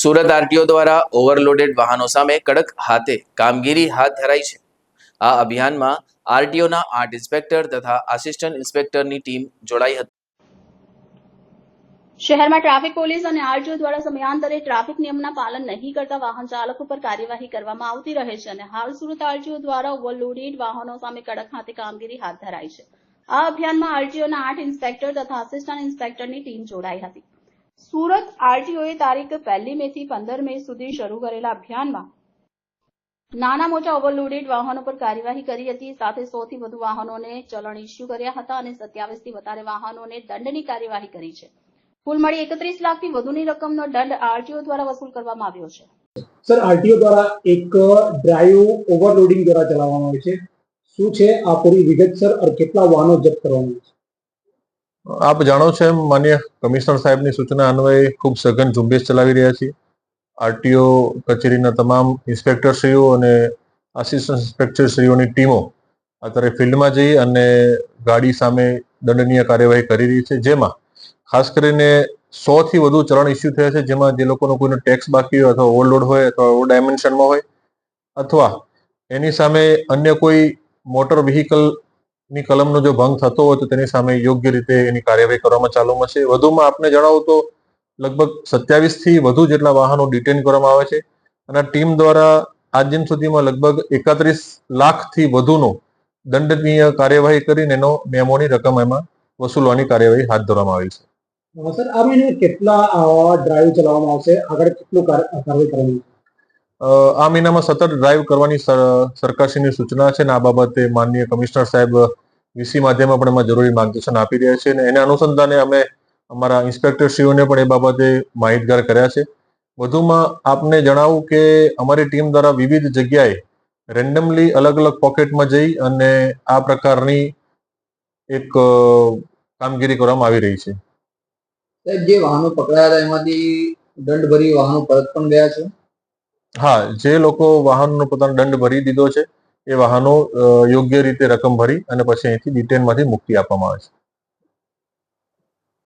Surat RTO દ્વારા overloaded વાહનો સામે કડક હાથે કામગીરી હાથ ધરાઈ છે. આ અભિયાનમાં આરટીઓના આઠ ઇન્સ્પેક્ટર તથા આસિસ્ટન્ટ ઇન્સ્પેક્ટરની ટીમ જોડાઈ હતી. શહેરમાં ટ્રાફિક પોલીસ અને આરટીઓ દ્વારા સમયાંતરે ટ્રાફિક નિયમના પાલન નહીં કરતા વાહન ચાલકો પર કાર્યવાહી કરવામાં આવતી રહે છે અને હાલ સુરત આરટીઓ દ્વારા ઓવરલોડેડ વાહનો સામે કડક હાથે કામગીરી હાથ ધરાઈ છે. આ અભિયાનમાં આરટીઓના આઠ ઇન્સ્પેક્ટર તથા આસિસ્ટન્ટ ઇન્સ્પેક્ટરની ટીમ જોડાઈ હતી. સુરત આરટીઓએ તારીખ પહેલી મે થી પંદર મે સુધી શરૂ કરેલા અભિયાનમાં નાના મોટા ઓવરલોડેડ વાહનો પર કાર્યવાહી કરી હતી. સાથે સો થી વધુ વાહનોને ચલણ ઇસ્યુ કર્યા હતા અને સત્યાવીસથી વધારે વાહનોને દંડની કાર્યવાહી કરી છે. કુલ મળી એકત્રીસ લાખથી વધુની રકમનો દંડ આરટીઓ દ્વારા વસૂલ કરવામાં આવ્યો છે. સર, આરટીઓ દ્વારા એક ડ્રાઈવ ઓવરલોડિંગ દ્વારા ચલાવવામાં આવે છે. શું છે? આ પૂરી વિગત, સર કેટલા વાહનો જપ્ત કરવામાં આવે છે? આપ જાણો છો એમ, માન્ય કમિશનર સાહેબની સૂચના અન્વયે ખૂબ સઘન ઝુંબેશ ચલાવી રહ્યા છીએ. આરટીઓ કચેરીના તમામ ઇન્સ્પેક્ટરશ્રીઓ અને આસિસ્ટન્ટ ઇન્સ્પેક્ટરશ્રીઓની ટીમો અત્યારે ફિલ્ડમાં જઈ અને ગાડી સામે દંડનીય કાર્યવાહી કરી રહી છે. જેમાં ખાસ કરીને સો થી વધુ ચલણ ઇસ્યુ થયા છે, જેમાં જે લોકોનો કોઈનો ટેક્સ બાકી હોય અથવા ઓવરલોડ હોય અથવા ઓવર ડાયમેન્શનમાં હોય અથવા એની સામે અન્ય કોઈ મોટર વ્હીકલ ની કલમનો જો ભંગ થતો હોય તો તેની સામે યોગ્ય રીતે એની કાર્યવાહી કરવામાં ચાલુમાં છે. વધુમાં આપને જણાવું તો લગભગ સત્યાવીસથી વધુ જેટલા વાહનો ડિટેન કરવામાં આવે છે અને ટીમ દ્વારા આજ દિન સુધીમાં લગભગ એકત્રીસ લાખથી વધુનો દંડનીય કાર્યવાહી કરીને એનો મેમોની રકમ એમાં વસૂલવાની કાર્યવાહી હાથ ધરવામાં આવી છે. સર આ મહિને કેટલા ડ્રાઈવ ચલાવવામાં આવશે? આગળ કેટલું કાર- કાર્યવાહી કરવાની આ મહિનામાં સતત ડ્રાઈવ કરવાની સર- સરકારશ્રીની સૂચના છે ને આ બાબતે માનનીય કમિશનર સાહેબ વીસી માધ્યમમાં પણ એમાં જરૂરી માર્ગદર્શન આપી રહ્યા છે અને એને અનુસંધાને અમે અમારા ઇન્સ્પેક્ટરશ્રીઓને પણ એ બાબતે માહિતગાર કર્યા છે. વધુમાં આપને જણાવું કે અમારી ટીમ દ્વારા વિવિધ જગ્યાએ રેન્ડમલી અલગ અલગ પોકેટમાં જઈ અને આ પ્રકારની એક કામગીરી કરવામાં આવી રહી છે. જે વાહનો પકડાયા હતા એમાંથી દંડ ભરી વાહનો પરત પણ ગયા છે. હા, જે લોકો વાહનનો પોતાનો દંડ ભરી દીધો છે, એ વાહનો યોગ્ય રીતે રકમ ભરી અને પછી અહીંથી ડિટેનમાંથી મુક્તિ આપવામાં આવે છે.